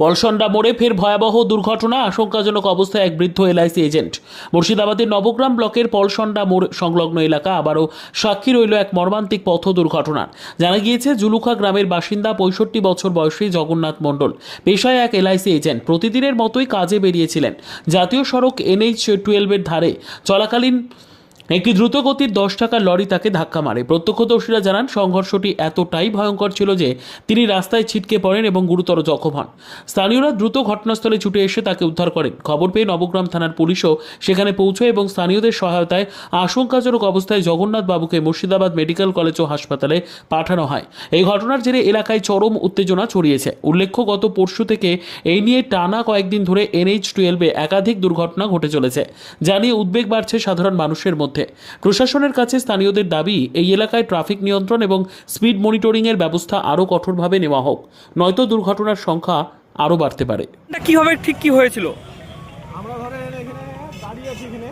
পলসন্ডা মোড়ে ফের ভয়াবহ দুর্ঘটনা, আশঙ্কাজনক অবস্থায় এক বৃদ্ধ এলআইসি এজেন্ট। মুর্শিদাবাদের নবগ্রাম ব্লকের পলসন্ডা মোড় সংলগ্ন এলাকা আবারও সাক্ষী রইল এক মর্মান্তিক পথ দুর্ঘটনার। জানা গিয়েছে, জুলুখা গ্রামের বাসিন্দা পঁয়ষট্টি বছর বয়সী জগন্নাথ মণ্ডল পেশায় এক এলআইসি এজেন্ট। প্রতিদিনের মতোই কাজে বেরিয়েছিলেন। জাতীয় সড়ক এনএইচ টুয়েলভের ধারে চলাকালীন একটি দ্রুতগতির দশ টাকার লরি তাকে ধাক্কা মারে। প্রত্যক্ষদর্শীরা জানান, সংঘর্ষটি এতটাই ভয়ঙ্কর ছিল যে তিনি রাস্তায় ছিটকে পড়েন এবং গুরুতর জখম হন। স্থানীয়রা দ্রুত ঘটনাস্থলে ছুটে এসে তাকে উদ্ধার করেন। খবর পেয়ে নবগ্রাম থানার পুলিশও সেখানে পৌঁছয় এবং স্থানীয়দের সহায়তায় আশঙ্কাজনক অবস্থায় জগন্নাথ বাবুকে মুর্শিদাবাদ মেডিকেল কলেজ ও হাসপাতালে পাঠানো হয়। এই ঘটনার জেরে এলাকায় চরম উত্তেজনা ছড়িয়েছে। উল্লেখ্য, গত পরশু থেকে এই নিয়ে টানা কয়েকদিন ধরে এনএইচ টুয়েলভে একাধিক দুর্ঘটনা ঘটে চলেছে। যা নিয়ে উদ্বেগ বাড়ছে সাধারণ মানুষের মধ্যে। প্রশাসনের কাছে স্থানীয়দের দাবি এই এলাকায় ট্রাফিক নিয়ন্ত্রণ এবং স্পিড মনিটরিংয়ের ব্যবস্থা আরও কঠোরভাবে নেওয়া হোক। নয়তো দুর্ঘটনার সংখ্যা আরও বাড়তে পারে। এটা কীভাবে ঠিক কি হয়েছিল? আমরা ধরেন এখানে দাঁড়িয়ে আছি এখানে।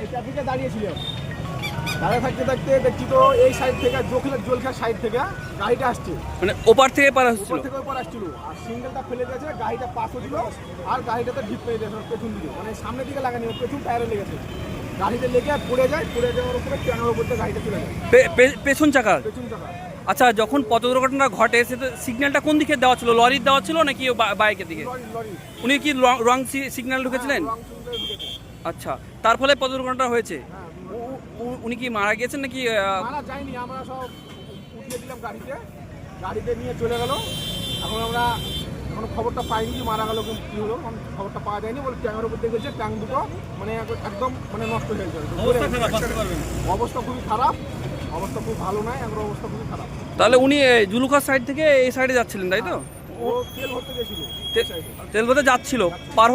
এই ট্রাফিকে দাঁড়িয়েছিলাম দাঁড়িয়ে থাকতে থাকতে দেখছি তো এই সাইড থেকে জোখলের জলখার সাইড থেকে গাড়িটা আসছে। মানে ওপার থেকে পার হচ্ছিল উপর থেকে ওপর আসছিল। আর সিঙ্গেলটা ফেলে দিয়েছে গাড়িটা পাশ হচ্ছিল আর গাড়িটাতে ঢিপ পেয়ে দিয়েছে পেছন দিকে। মানে সামনের দিকে লাগানি পেছন টায়ারে লেগেছে। গাড়িতে লেগে পড়ে যায় পড়ে যাওয়ার উপরে উপর গাড়িটা চলে যায় পেছন চাকার? পেছন চাকা। আচ্ছা যখন পথ দুর্ঘটনা ঘটে সে তো সিগন্যালটা কোন দিকে দেওয়া ছিল? লরির দেওয়া ছিল নাকি বাইকের দিকে? উনি কি রং সিগন্যাল ঢুকেছিলেন? ঢুকেছে। আচ্ছা তার ফলে পথ দুর্ঘটনা হয়েছে? হ্যাঁ উ- উ- উনি কি মারা গিয়েছেন নাকি যায়নি আমরা সব উঠিয়ে দিলাম গাড়িতে। গাড়িতে নিয়ে চলে গেল। এখন আমরা এখন খবরটা পাইনি যে মারা গেল কি কী হলো এখন খবরটা পাওয়া যায়নি বলে ট্যাঙের উপর দেখেছে গেছে ট্যাঙ্ক দুটো মানে একদম মানে নষ্ট হয়ে গেছে। অবস্থা খুবই খারাপ অবস্থা খুব ভালো নয় এখন অবস্থা খুবই খারাপ। তাহলে উনি জুলুকার সাইড থেকে এই সাইডে যাচ্ছিলেন তাই তো? ও তেল ভরতে গেছিল তেল ভরতে যাচ্ছিল পার